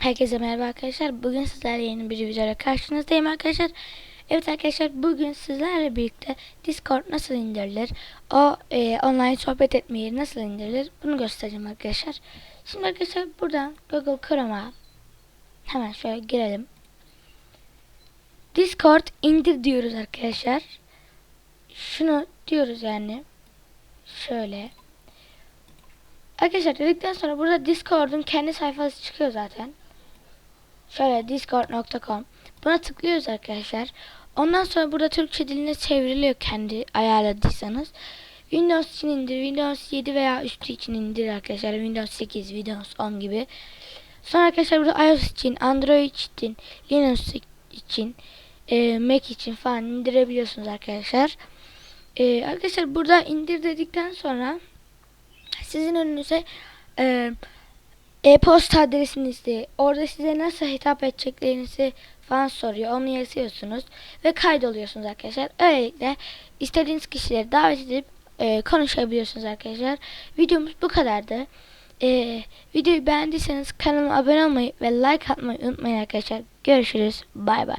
Herkese merhaba arkadaşlar. Bugün sizlerle yeni bir videoyla karşınızdayım arkadaşlar. Evet arkadaşlar bugün sizlerle birlikte Discord nasıl indirilir, o e, online sohbet etmeyi nasıl indirilir bunu göstereceğim arkadaşlar. Şimdi arkadaşlar buradan Google Chrome'a hemen şöyle girelim. Discord indir diyoruz arkadaşlar. Şunu diyoruz yani. Şöyle. Arkadaşlar dedikten sonra burada Discord'un kendi sayfası çıkıyor zaten. Şöyle discord.com Buna tıklıyoruz arkadaşlar. Ondan sonra burada Türkçe diline çevriliyor kendi ayarladıysanız. Windows için indir, Windows 7 veya üstü için indir arkadaşlar. Windows 8, Windows 10 gibi. Sonra arkadaşlar burada iOS için, Android için, Linux için, e, Mac için falan indirebiliyorsunuz arkadaşlar. E, arkadaşlar burada indir dedikten sonra sizin önünüze e, e-posta adresinizi, orada size nasıl hitap edeceklerinizi falan soruyor. Onu yazıyorsunuz ve kaydoluyorsunuz arkadaşlar. Öylelikle istediğiniz kişileri davet edip e, konuşabiliyorsunuz arkadaşlar. Videomuz bu kadardı. E, videoyu beğendiyseniz kanalıma abone olmayı ve like atmayı unutmayın arkadaşlar. Görüşürüz. Bay bay.